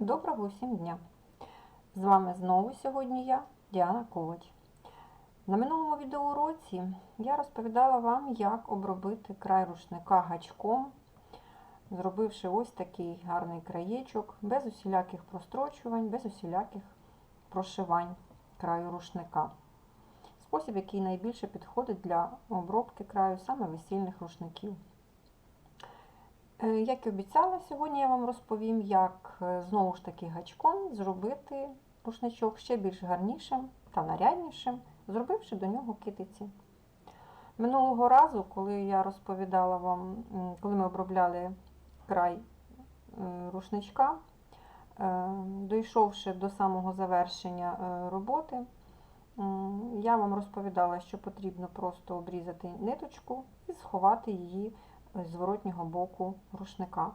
Доброго усім дня! З вами знову сьогодні я, Діана Ковач. На минулому відеоуроці я розповідала вам, як обробити край рушника гачком, зробивши ось такий гарний краєчок, без усіляких прострочувань, без усіляких прошивань краю рушника. Спосіб, який найбільше підходить для обробки краю саме весільних рушників. Е, Як і обіцяла, сьогодні я вам розповім, як е, знову ж таки гачком зробити рушничок ще більш гарнішим та наряднішим, зробивши до нього китиці. Минулого разу, коли я розповідала вам, коли ми обробляли край е, рушничка, дійшовши до самого завершення роботи, я вам розповідала, що потрібно просто обрізати ниточку і сховати її зворотнього боку рушника.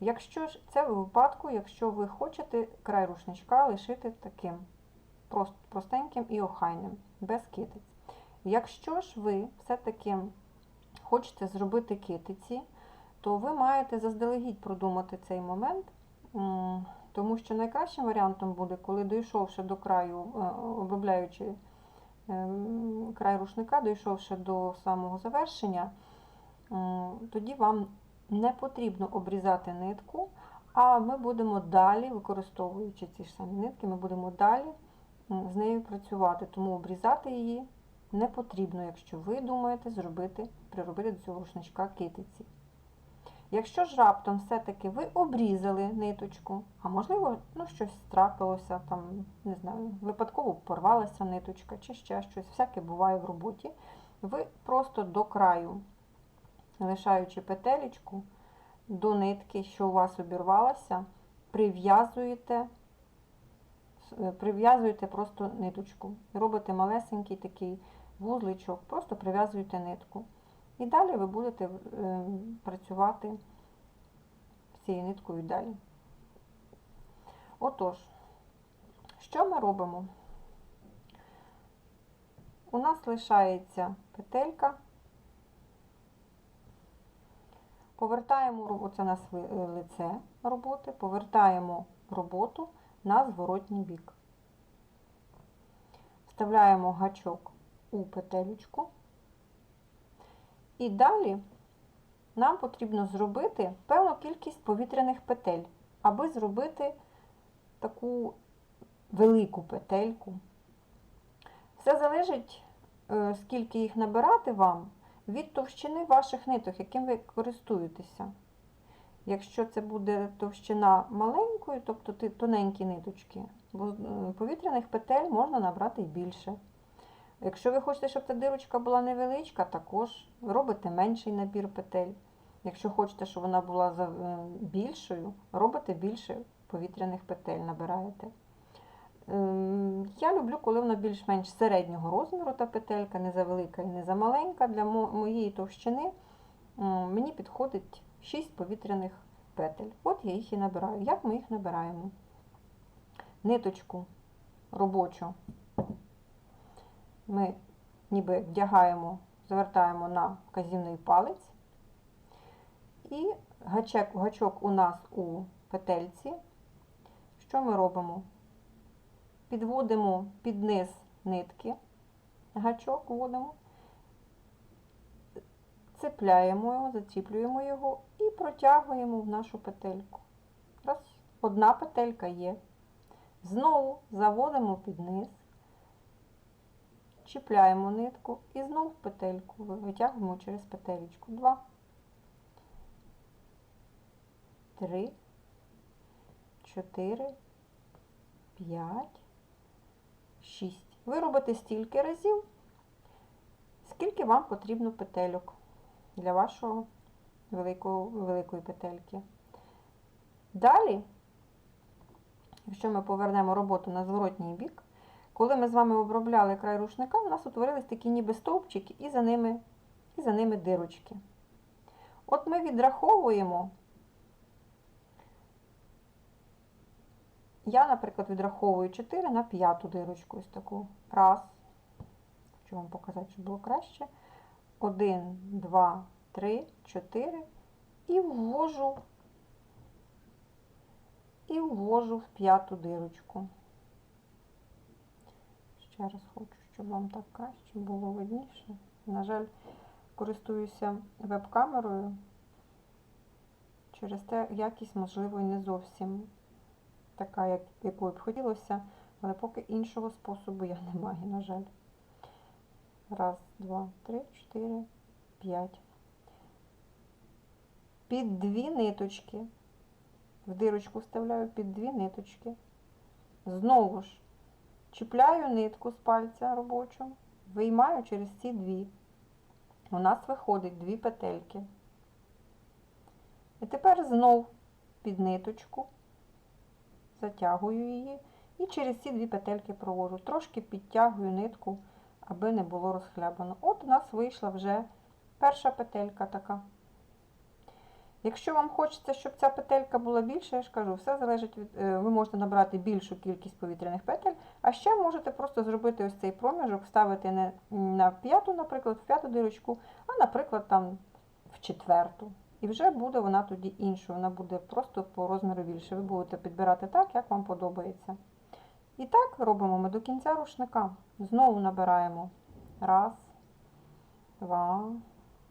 Якщо ж це в випадку, якщо ви хочете край рушничка лишити таким прост- простеньким і охайним, без китиць. Якщо ж ви все-таки хочете зробити китиці, то ви маєте заздалегідь продумати цей момент, тому що найкращим варіантом буде, коли дійшовши до краю, е, обробляючи ем, край рушника, дійшовши до самого завершення, тоді вам не потрібно обрізати нитку, а ми будемо далі, використовуючи ці ж самі нитки, ми будемо далі з нею працювати. Тому обрізати її не потрібно, якщо ви думаєте зробити, приробити до цього рушничка китиці. Якщо ж раптом все-таки ви обрізали ниточку, а можливо, ну, щось трапилося, там, не знаю, випадково порвалася ниточка чи ще щось, всяке буває в роботі, ви просто до краю лишаючи петелечку до нитки, що у вас обірвалася, прив'язуєте е, прив'язуєте просто ниточку. Робите малесенький такий вузличок, просто прив'язуєте нитку. І далі ви будете е, працювати цією ниткою далі. Отож, що ми робимо? У нас лишається петелька. Повертаємо оце у е, лице роботи, повертаємо роботу на зворотній бік. Вставляємо гачок у петелючку. І далі нам потрібно зробити певну кількість повітряних петель, аби зробити таку велику петельку. Все залежить, е, скільки їх набирати вам від товщини ваших ниток, яким ви користуєтеся. Якщо це буде товщина маленької, тобто тоненькі ниточки, бо е, повітряних петель можна набрати й більше. Якщо ви хочете, щоб ця дирочка була невеличка, також робите менший набір петель. Якщо хочете, щоб вона була е, більшою, робите більше повітряних петель, набираєте. Я люблю, коли вона більш-менш середнього розміру та петелька, не завелика і не замаленька. Для моєї товщини мені підходить 6 повітряних петель. От я їх і набираю. Як ми їх набираємо? Ниточку робочу ми ніби вдягаємо, завертаємо на вказівний палець. І гачок, гачок у нас у петельці. Що ми робимо? Підводимо під низ нитки, гачок вводимо, цепляємо його, заціплюємо його і протягуємо в нашу петельку. Раз, одна петелька є. Знову заводимо під низ, чіпляємо нитку і знову петельку витягуємо через петелечку. Два, три, чотири, п'ять. 6. Ви робите стільки разів, скільки вам потрібно петельок для вашого великого, великої петельки. Далі, якщо ми повернемо роботу на зворотній бік, коли ми з вами обробляли край рушника, у нас утворились такі ніби стовпчики і за ними, і за ними дирочки. От ми відраховуємо Я, наприклад, відраховую 4 на п'яту дирочку ось таку. Раз. Хочу вам показати, щоб було краще. 1, 2, 3, 4. І ввожу, і ввожу в п'яту дирочку. Ще раз хочу, щоб вам так краще було видніше. На жаль, користуюся веб-камерою. Через те якість, можливо, і не зовсім така, як, якою б хотілося, але поки іншого способу я не маю, на жаль. Раз, два, три, чотири, п'ять. Під дві ниточки. В дирочку вставляю під дві ниточки. Знову ж чіпляю нитку з пальця робочу, виймаю через ці дві. У нас виходить дві петельки. І тепер знов під ниточку, затягую її і через ці дві петельки провожу. Трошки підтягую нитку, аби не було розхлябано. От у нас вийшла вже перша петелька така. Якщо вам хочеться, щоб ця петелька була більша, я ж кажу, все залежить від. е, Ви можете набрати більшу кількість повітряних петель, а ще можете просто зробити ось цей проміжок, вставити не на п'яту, наприклад, в п'яту дирочку, а, наприклад, там в четверту. І вже буде вона тоді іншою, вона буде просто по розміру більше. Ви будете підбирати так, як вам подобається. І так робимо ми до кінця рушника. Знову набираємо раз, два,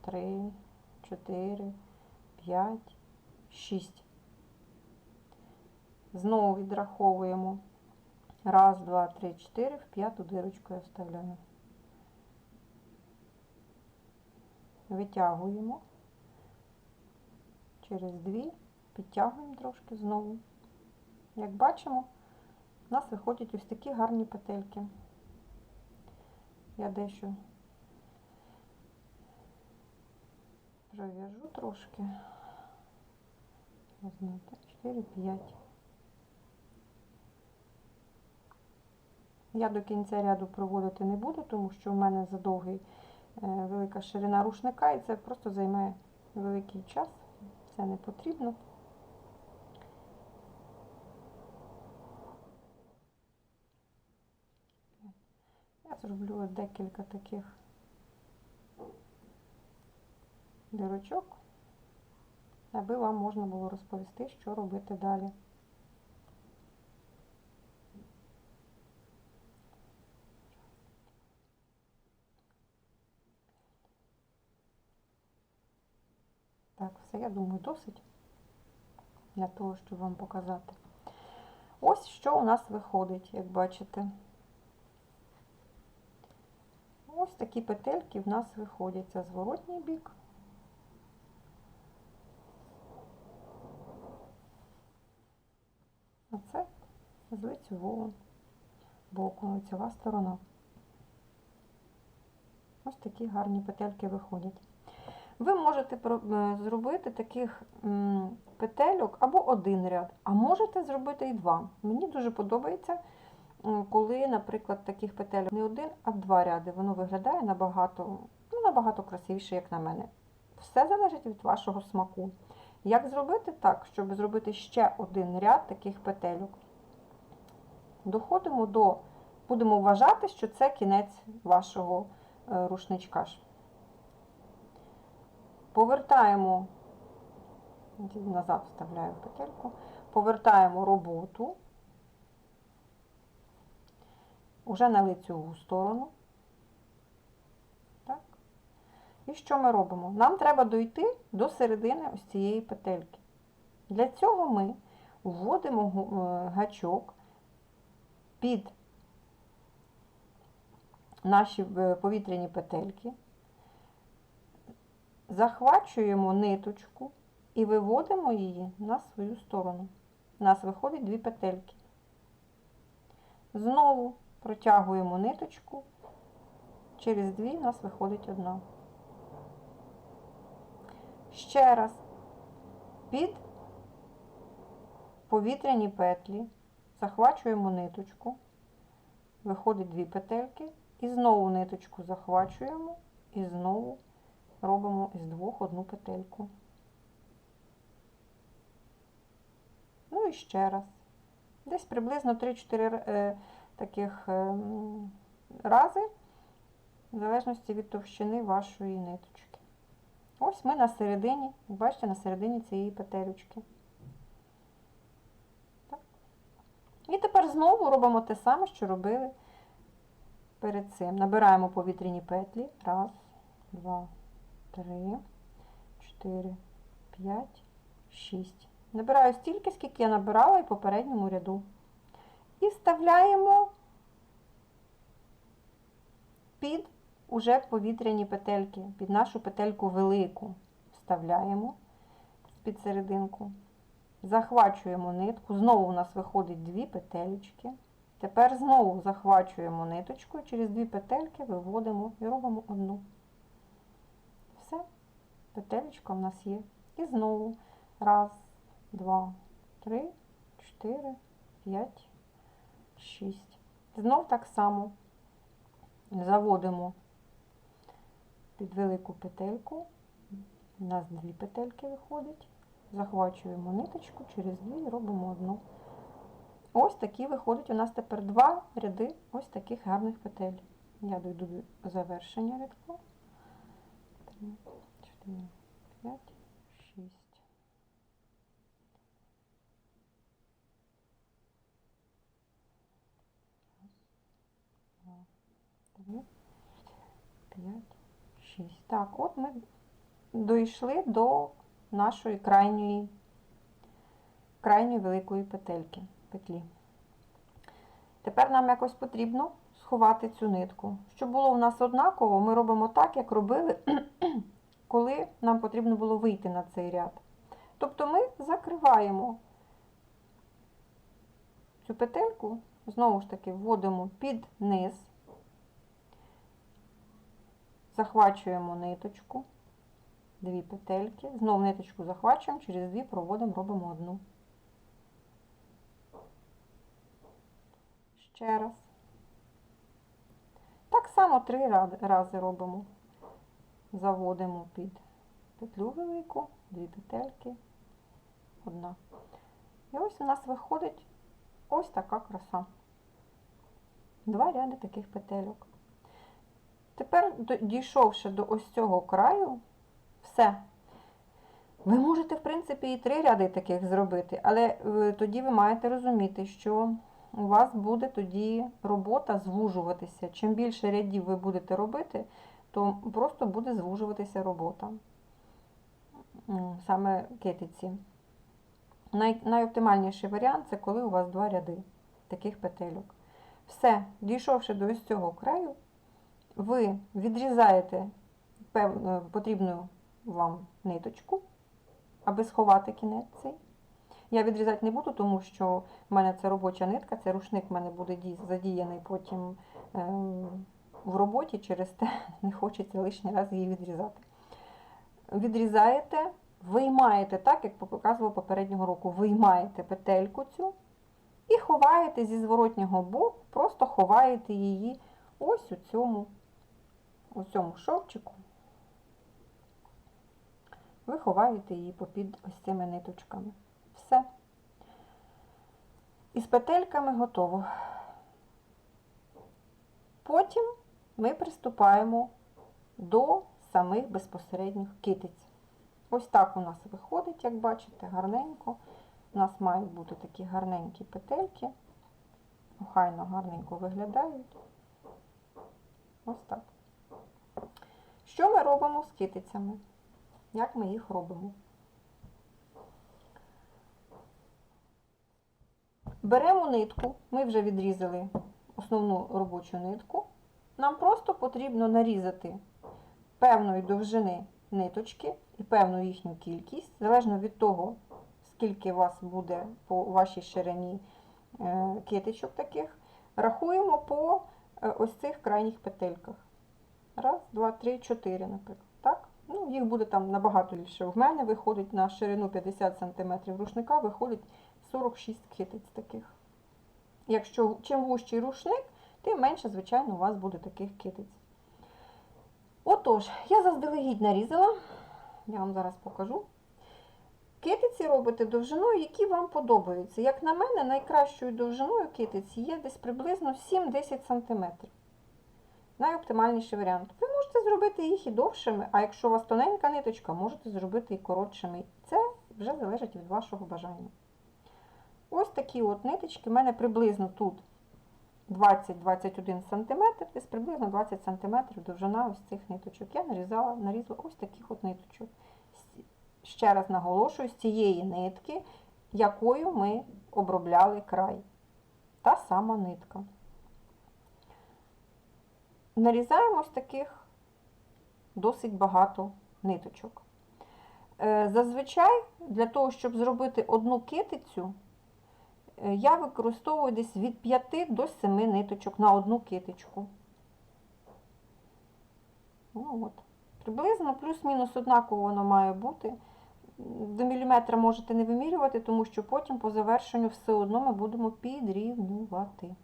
три, чотири. 5, 6. Знову відраховуємо. Раз, два, три, чотири. В п'яту дирочку я вставляю. Витягуємо. Через дві, підтягуємо трошки знову. Як бачимо, у нас виходять ось такі гарні петельки. Я дещо пров'яжу трошки. Возьму 4, 5. Я до кінця ряду проводити не буду, тому що в мене задовгий е, велика ширина рушника і це просто займає великий час. Це не потрібно. Я зроблю декілька таких дирочок, аби вам можна було розповісти, що робити далі. Так, все, я думаю, досить для того, щоб вам показати. Ось що у нас виходить, як бачите. Ось такі петельки в нас виходять. Це зворотній бік. А це з лицевого боку, лицева сторона. Ось такі гарні петельки виходять. Ви можете е, зробити таких петельок або один ряд, а можете зробити і два. Мені дуже подобається, коли, наприклад, таких петельок не один, а два ряди. Воно виглядає набагато, ну, набагато красивіше, як на мене. Все залежить від вашого смаку. Як зробити так, щоб зробити ще один ряд таких петельок? Доходимо до, будемо вважати, що це кінець вашого е, рушничка. Повертаємо, назад вставляю петельку, повертаємо роботу уже на лицеву сторону. Так. І що ми робимо? Нам треба дойти до середини ось цієї петельки. Для цього ми вводимо е, гачок під наші е, повітряні петельки, захвачуємо ниточку і виводимо її на свою сторону. У нас виходить дві петельки. Знову протягуємо ниточку, через дві у нас виходить одна. Ще раз під повітряні петлі захвачуємо ниточку, виходить дві петельки, і знову ниточку захвачуємо і знову робимо із двох одну петельку. Ну і ще раз. Десь приблизно 3-4 е, таких е, рази, в залежності від товщини вашої ниточки. Ось ми на середині, бачите, на середині цієї петелючки. І тепер знову робимо те саме, що робили перед цим. Набираємо повітряні петлі. Раз, два, три, чотири, п'ять, шість. Набираю стільки, скільки я набирала і попередньому ряду. І вставляємо під уже повітряні петельки, під нашу петельку велику. Вставляємо під серединку. Захвачуємо нитку, знову у нас виходить дві петелечки. Тепер знову захвачуємо ниточку, через дві петельки виводимо і робимо одну. Петелечка в нас є. І знову раз, два, три, чотири, п'ять, шість. Знов так само заводимо під велику петельку. У нас дві петельки виходить. Захвачуємо ниточку, через дві і робимо одну. Ось такі виходить у нас тепер два ряди ось таких гарних петель. Я дойду до завершення рядку. 3, 4, 5, 6. Три, п'ять, шість. Так, от ми дійшли до нашої крайньої, крайньої великої петельки, петлі. Тепер нам якось потрібно сховати цю нитку. Щоб було у нас однаково, ми робимо так, як робили, коли нам потрібно було вийти на цей ряд. Тобто ми закриваємо цю петельку, знову ж таки, вводимо під низ, захвачуємо ниточку дві петельки, знову ниточку захвачуємо, через дві проводимо, робимо одну. Ще раз. Так само три рази робимо. Заводимо під петлю велику, дві петельки, одна. І ось у нас виходить ось така краса. Два ряди таких петельок. Тепер, дійшовши до ось цього краю, все. Ви можете, в принципі, і три ряди таких зробити, але тоді ви маєте розуміти, що у вас буде тоді робота звужуватися. Чим більше рядів ви будете робити, то просто буде звужуватися робота. Саме китиці. Най, найоптимальніший варіант це коли у вас два ряди таких петельок. Все, дійшовши до ось цього краю, ви відрізаєте певну потрібну вам ниточку, аби сховати кінець цей. Я відрізати не буду, тому що в мене це робоча нитка, цей рушник в мене буде задіяний потім ем, в роботі, через те не хочеться лишній раз її відрізати. Відрізаєте, виймаєте так, як показував попереднього року, виймаєте петельку цю і ховаєте зі зворотнього боку, просто ховаєте її ось у цьому, у цьому шовчику ви ховаєте її попід ось цими ниточками. Все. Із петельками готово. Потім ми приступаємо до самих безпосередніх китиць. Ось так у нас виходить, як бачите, гарненько. У нас мають бути такі гарненькі петельки. Охайно гарненько виглядають. Ось так. Що ми робимо з китицями? як ми їх робимо. Беремо нитку, ми вже відрізали основну робочу нитку. Нам просто потрібно нарізати певної довжини ниточки і певну їхню кількість, залежно від того, скільки вас буде по вашій ширині е, китичок таких, рахуємо по е, ось цих крайніх петельках. Раз, два, три, чотири, наприклад. Так? Ну, Їх буде там набагато більше. В мене виходить на ширину 50 см рушника, виходить 46 китиць таких. Якщо чим вужчий рушник, тим менше, звичайно, у вас буде таких китиць. Отож, я заздалегідь нарізала, я вам зараз покажу. Китиці робите довжиною, які вам подобаються. Як на мене, найкращою довжиною китиці є десь приблизно 7-10 см найоптимальніший варіант. Ви можете зробити їх і довшими, а якщо у вас тоненька ниточка, можете зробити і коротшими. Це вже залежить від вашого бажання. Ось такі от ниточки. У мене приблизно тут 20-21 см, десь приблизно 20 см довжина ось цих ниточок. Я нарізала, нарізала ось таких от ниточок. Ще раз наголошую, з цієї нитки, якою ми обробляли край. Та сама нитка. Нарізаємо ось таких досить багато ниточок. Е, Зазвичай для того, щоб зробити одну китицю, я використовую десь від 5 до 7 ниточок на одну китичку. Ну, от. Приблизно плюс-мінус однаково воно має бути. До міліметра можете не вимірювати, тому що потім по завершенню все одно ми будемо підрівнювати.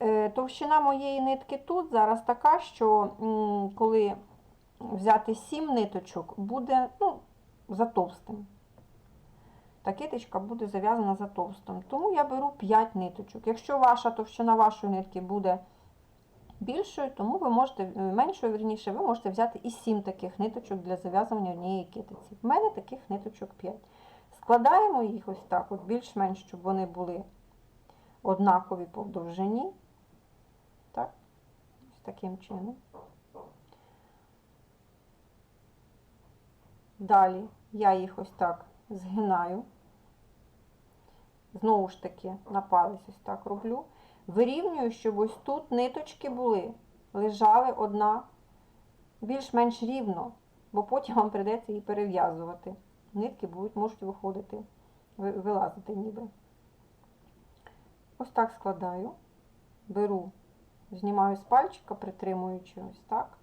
Е, Товщина моєї нитки тут зараз така, що коли взяти 7 ниточок, буде ну, за товстим. Та китичка буде зав'язана за товстим. Тому я беру 5 ниточок. Якщо ваша товщина вашої нитки буде більшою, тому ви можете, е, меншою, верніше, ви можете взяти і 7 таких ниточок для зав'язування однієї китиці. В мене таких ниточок 5. Складаємо їх ось так, от більш-менш, щоб вони були однакові по довжині. Так, ось таким чином. Далі я їх ось так згинаю. Знову ж таки, на палець ось так роблю. Вирівнюю, щоб ось тут ниточки були, лежали одна більш-менш рівно, бо потім вам прийдеться її перев'язувати. Нитки будуть, можуть виходити, вилазити ніби. Ось так складаю, беру, знімаю з пальчика, притримуючи ось так.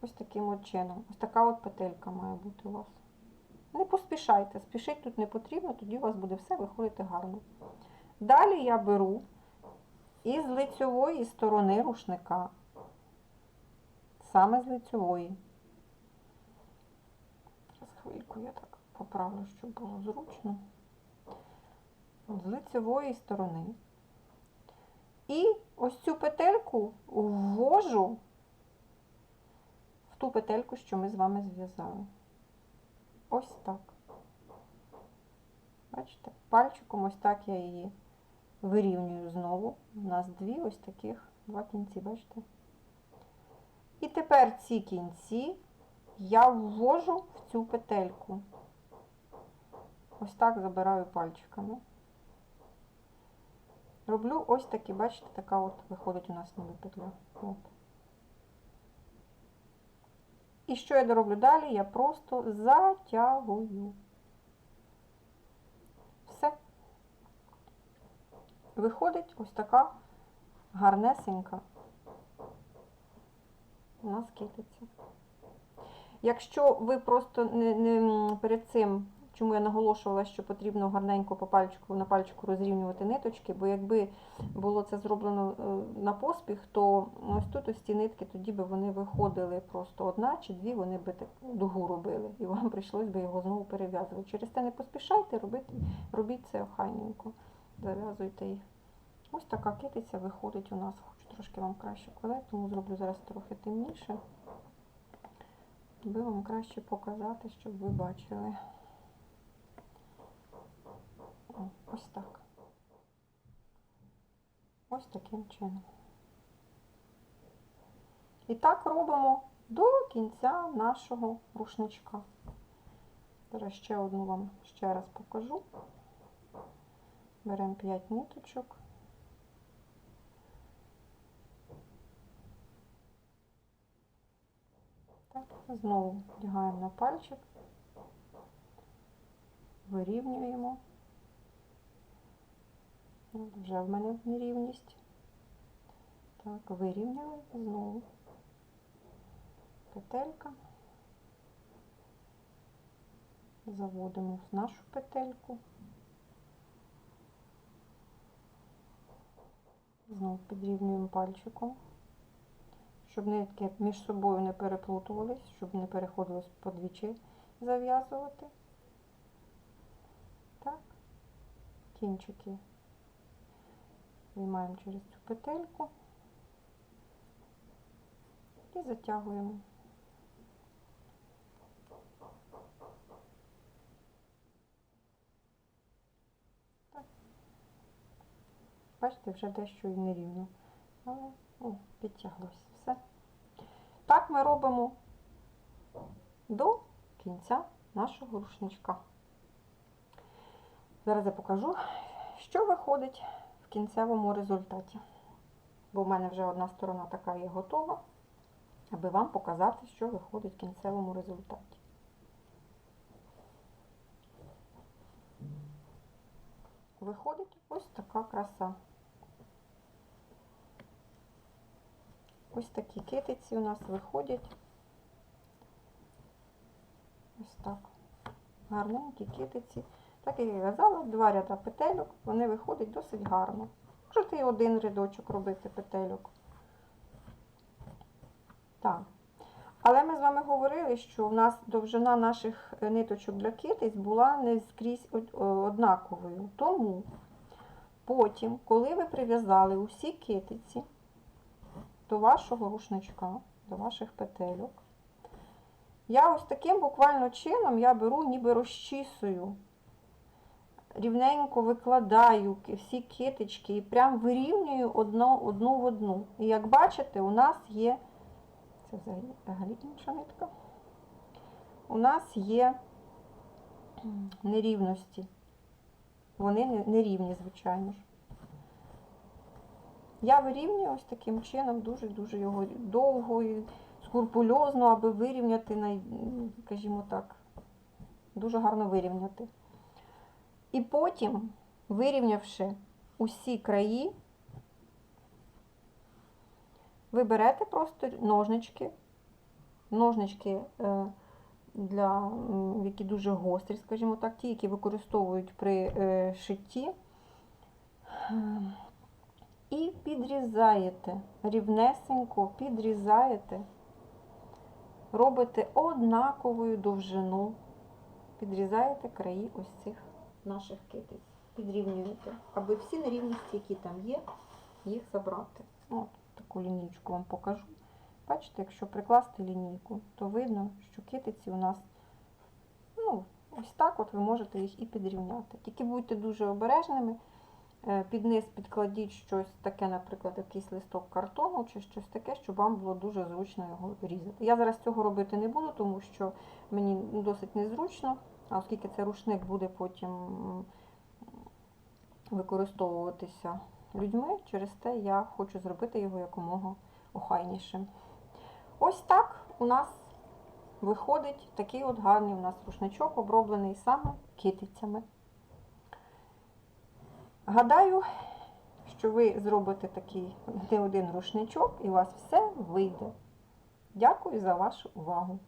Ось таким от чином. Ось така от петелька має бути у вас. Не поспішайте, спішити тут не потрібно, тоді у вас буде все виходити гарно. Далі я беру із лицьової сторони рушника, саме з лицьової. Зараз хвильку я так поправлю, щоб було зручно. З лицьової сторони. І ось цю петельку ввожу в ту петельку, що ми з вами зв'язали. Ось так. Бачите, пальчиком ось так я її вирівнюю знову. У нас дві ось таких, два кінці, бачите? І тепер ці кінці я ввожу в цю петельку. Ось так забираю пальчиками. Роблю ось такі, бачите, така от виходить у нас ніби петля. От. І що я дороблю далі? Я просто затягую. Все. Виходить ось така гарнесенька у нас китиця. Якщо ви просто не, не перед цим, чому я наголошувала, що потрібно гарненько по пальчику на пальчику розрівнювати ниточки, бо якби було це зроблено е, на поспіх, то ось тут ось ці нитки, тоді би вони виходили просто одна чи дві, вони би так дугу робили, і вам прийшлось би його знову перев'язувати. Через те не поспішайте, робити, робіть це охайненько, зав'язуйте їх. Ось така китиця виходить у нас. Хочу трошки вам краще коле, тому зроблю зараз трохи темніше, аби вам краще показати, щоб ви бачили. О, ось так. Ось таким чином. І так робимо до кінця нашого рушничка. Зараз ще одну вам ще раз покажу. Беремо 5 ниточок. Так, знову вдягаємо на пальчик, вирівнюємо. Вже в мене нерівність. Так, вирівняли знову. Петелька. Заводимо в нашу петельку. Знову підрівнюємо пальчиком, щоб нитки між собою не переплутувались, щоб не переходилось подвічі зав'язувати. Так, кінчики виймаємо через цю петельку і затягуємо. Бачите, вже дещо і нерівно. Але о, підтяглося. Все. Так ми робимо до кінця нашого рушничка. Зараз я покажу, що виходить кінцевому результаті. Бо в мене вже одна сторона така є готова, аби вам показати, що виходить в кінцевому результаті. Виходить ось така краса. Ось такі китиці у нас виходять. Ось так. Гарненькі китиці. Так як я казала, два ряда петельок, вони виходять досить гарно. Можете і один рядочок робити петельок. Так. Але ми з вами говорили, що в нас довжина наших е, ниточок для китиць була не скрізь однаковою. Тому потім, коли ви прив'язали усі китиці до вашого рушничка, до ваших петельок, я ось таким буквально чином я беру, ніби розчісую, рівненько викладаю всі китички і прям вирівнюю одну, одну в одну. І як бачите, у нас є, це взагалі, інша нитка, у нас є нерівності. Вони нерівні, звичайно ж. Я вирівнюю ось таким чином, дуже-дуже його довго і скрупульозно, аби вирівняти, скажімо так, дуже гарно вирівняти. І потім, вирівнявши усі краї, ви берете просто ножнички, ножнички, е, для, які дуже гострі, скажімо так, ті, які використовують при е, шитті. І підрізаєте, рівнесенько підрізаєте, робите однаковою довжину, підрізаєте краї ось цих наших китиць. Підрівнюєте, аби всі нерівності, які там є, їх забрати. От таку лінійку вам покажу. Бачите, якщо прикласти лінійку, то видно, що китиці у нас ну, ось так от ви можете їх і підрівняти. Тільки будьте дуже обережними. Е, Під низ підкладіть щось таке, наприклад, якийсь листок картону чи щось таке, щоб вам було дуже зручно його різати. Я зараз цього робити не буду, тому що мені досить незручно, оскільки це рушник буде потім використовуватися людьми, через те я хочу зробити його якомога охайнішим. Ось так у нас виходить такий от гарний у нас рушничок, оброблений саме китицями. Гадаю, що ви зробите такий не один рушничок і у вас все вийде. Дякую за вашу увагу.